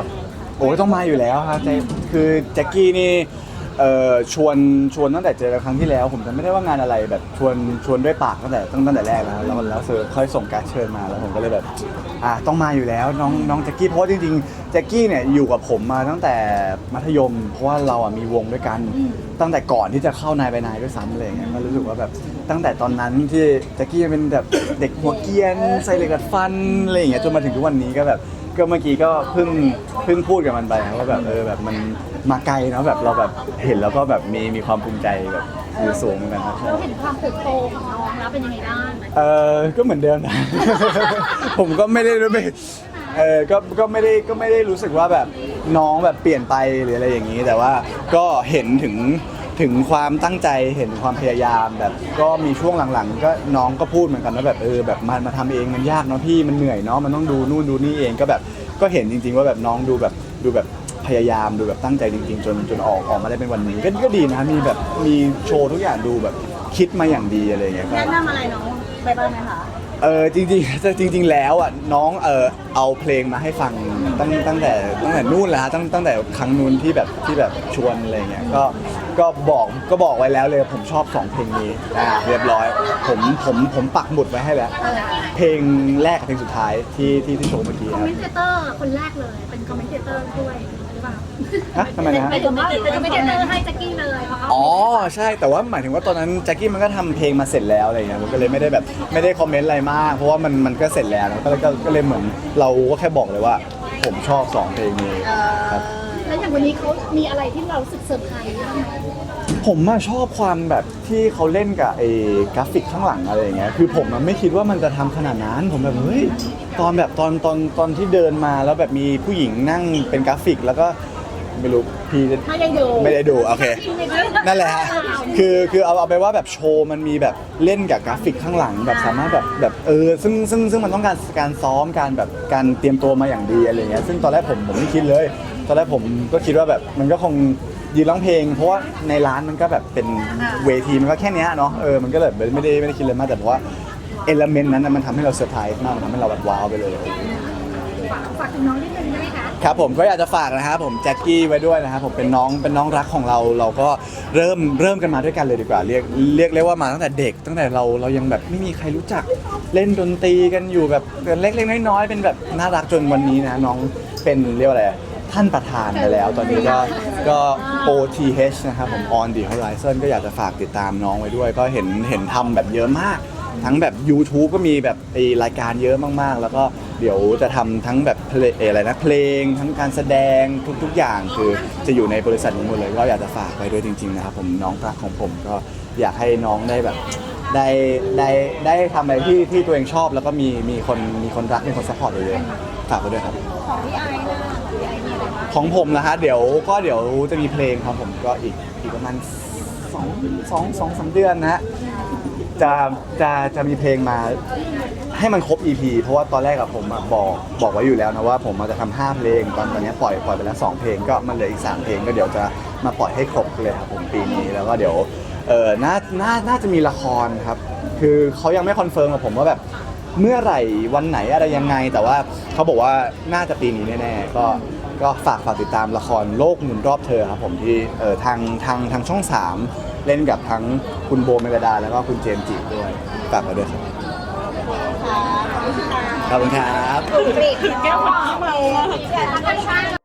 ครับโอ้ยต้องมาอยู่แล้วครับแต่คือแจ็คกี้นี่เอ่อชวนชวนตั้งแต่เจอกันครั้งที่แล้ว ผมจำไม่ได้ว่างานอะไรแบบชวนชวนด้วยปากตั้งแต่ตั้งตั้งแต่แรกแล้วแล้วแล้วเซอร์ค่อยส่งการดเชิญมาแล้วผมก็เลยแบบอะต้องมาอยู่แล้วน้องน้องแจ็คกี้เพราะว่าจริงๆแจ็คกี้เนี่ยอยู่กับผมมาตั้งแต่มัธยม เพราะว่าเราอะมีวงด้วยกัน ตั้งแต่ก่อนที่จะเข้านายไปนายด้วยซ้ำอะไรอย่างเงี้ยก็รู้สึกว่าแบบตั้งแต่ตอนนั้นที่แจ็คกี้เป็นแบบเด็กหัวเกรียนใส่เหล็กดัดฟันอะไรอย่างเงี้ยจนมาถึงทุกวันนี้ก็แบบ ก็เมื่อกี้ก็เพิ่งเพิ่งพูดกับมันไปว่าแบบเออแบบมันมาไกลเนาะแบบเราแบบเห็นแล้วก็แบบมีมีความภูมิใจแบบอยู่สูงเหมือนกันครับเราเห็นความเติบโตของน้องแล้วเป็นยังไงบ้างเออก็เหมือนเดิมนะ ผมก็ไม่ได้รู้ไม่เออก็ก็ไม่ได้ก็ไม่ได้รู้สึกว่าแบบน้องแบบเปลี่ยนไปหรืออะไรอย่างนี้ แต่ว่าก็เห็นถึง ถึงความตั้งใจเห็นความพยายามแบบก็มีช่วงหลังๆ ก็น้องก็พูดเหมือนกันว่าแบบเออแบบมันมาทำเองมันยากเนาะพี่มันเหนื่อยเนาะมันต้องดูนู่นดูนี่เองก็แบบก็เห็นจริง ๆ ว่าแบบน้องดูแบบดูแบบพยายามดูแบบตั้งใจจริง ๆ จนจนออกออกมาได้เป็นวันนี้ก็ก็ดีนะมีแบบมีโชว์ทุกอย่างดูแบบคิดมาอย่างดีอะไรอย่างเงี้ยก็ แนะนำอะไรน้องไปบ้างไหมคะ เออจริงๆ จริง ๆ แล้วอะน้องเออเอาเพลงมาให้ฟังตั้งตั้งแต่ตั้งแต่นู่นแหละฮะตั้งตั้งแต่ครั้งนู้นที่แบบที่แบบชวนอะไรเงี้ยก็ ก็บอกก็บอกไว้แล้วเลยผมชอบสองเพลงนี้อ่าเรียบร้อย ผมผมผมปักหมุดไว้ให้แล้ว เพลงแรกกับเพลงสุดท้ายที่ที่ที่โชว์เมื่อกี้คอมครับ เมนเตอร์คนแรกเลย เป็นคอมเมนเตอร์ด้วยหรือเปล่าฮะทำไมนะฮะหมายถึงว่าเป็นคอมเมนเตอร์ให้แจ็คกี้เลยเพราะเขาอ๋อใช่แต่ว่าหมายถึงว่าตอนนั้นแจ็คกี้มันก็ทำเพลงมาเสร็จแล้วอะไรเงี้ยมันก็เลยไม่ได้แบบไม่ได้คอมเมนต์อะไรมาก เพราะว่ามันมันก็เสร็จแล้วนะก็เลยก็ก็เลยเหมือนเราก็แค่บอกเลยว่า ผมชอบสองเพลงนี้ครับ แล้วอย่างวันนี้เขามีอะไรที่เรารู้สึกเซอร์ไพรส์บ้างไหมผมอะชอบความแบบที่เขาเล่นกับไอ้กราฟิกข้างหลังอะไรอย่างเงี้ยคือผมอะไม่คิดว่ามันจะทำขนาดนั้นผมแบบเฮ้ยตอนแบบตอนตอนตอนที่เดินมาแล้วแบบมีผู้หญิงนั่งเป็นกราฟิก แล้วก็ ไม่รู้พี่ไม่ได้ดูไม่ได้ดูโอเค นั่นแหละฮะคือคือเอาเอาไปว่าแบบโชว์มันมีแบบเล่นกับกราฟิกข้างหลังแบบสามารถแบบแบบเออซึ่งซึ่งซึ่งมันต้องการการซ้อมการแบบการเตรียมตัวมาอย่างดีอะไรเงี้ยซึ่งตอนแรกผมผมไม่คิดเลย ตอนแรกผมก็คิดว่าแบบมันก็คงยืนร้องเพลง เพราะว่าในร้านมันก็แบบเป็นเวทีมันก็แค่เนี้ยเนาะเออมันก็แบบไม่ได้ไม่ได้คิดเลยมากแต่เพราะว่าเอลเมนต์นั้นนะมันทำให้เราเซอร์ไพรส์มากมันทำให้เราแบบว้าวไปเลย ฝากฝากถึงน้องนิดนึงได้ไหมคะครับผมก็อยากจะฝากนะครับผมแจ็คกี้ไว้ด้วยนะครับผมเป็นน้องเป็นน้องรักของเรา เราก็เริ่มเริ่มกันมาด้วยกันเลยดีกว่าเรียกเรียกเรียกว่ามาตั้งแต่เด็ก ตั้งแต่เราเรายังแบบไม่มีใครรู้จักเล่นดนตรีกันอยู่แบบเล็กๆน้อยๆเป็นแบบน่ารักจนวันนี้นะน้องเป็นเรียกว่าอะไรท่านประธานไปแล้ว ตอนนี้ก็ก็ OTH นะครับผม On the Horizon ก็อยากจะฝากติดตามน้องไว้ด้วย ก็เห็นเห็นทำแบบเยอะมาก ทั้งแบบ YouTube ก็มีแบบไอรายการเยอะมากๆ แล้วก็ เดี๋ยวจะทำทั้งแบบเพลงเอ่ออะไรนะเพลง ทั้งการแสดงทุกๆอย่างคือจะอยู่ในบริษัทนี้หมดเลยก็อยากจะฝากไว้ด้วยจริงๆนะครับผมน้องรักของผมก็อยากให้น้องได้แบบได้ได้ได้ทำอะไรที่ที่ตัวเองชอบ แล้วก็มีมีคนมีคนรักมีคนซัพพอร์ตเยอะๆฝากไว้ด้วยครับ ของพี่ไอซ์นะพี่ไอซ์มีอะไรบ้างของผมนะฮะเดี๋ยวก็เดี๋ยวจะมีเพลงครับผมก็อีกอีกประมาณสองสองสองสามเดือนนะฮะจะจะจะมีเพลงมา ให้มันครบ EP เพราะว่าตอนแรกกับผมอะบอกบอกไว้อยู่แล้วนะว่าผมอะจะทำห้าเพลง ตอนตอนนี้ปล่อยปล่อยไปแล้วสองเพลงก็มันเหลืออีกสามเพลงก็เดี๋ยวจะมาปล่อยให้ครบเลยครับผมปีนี้แล้วก็เดี๋ยวเออน่าน่าน่าจะมีละครครับ คือเขายังไม่คอนเฟิร์มกับผมว่าแบบเมื่อไหร่วันไหนอะไรยังไง แต่ว่าเขาบอกว่าน่าจะปีนี้แน่ๆก็ก็ฝากฝากติดตามละครโลกหมุนรอบเธอครับผมที่เออทางทางทางช่อง 3 เล่นกับทั้งคุณโบเมลดาแล้วก็คุณเจมส์จิด้วยฝากมาด้วยครับ ขอบคุณครับแก้วฟ้าเรา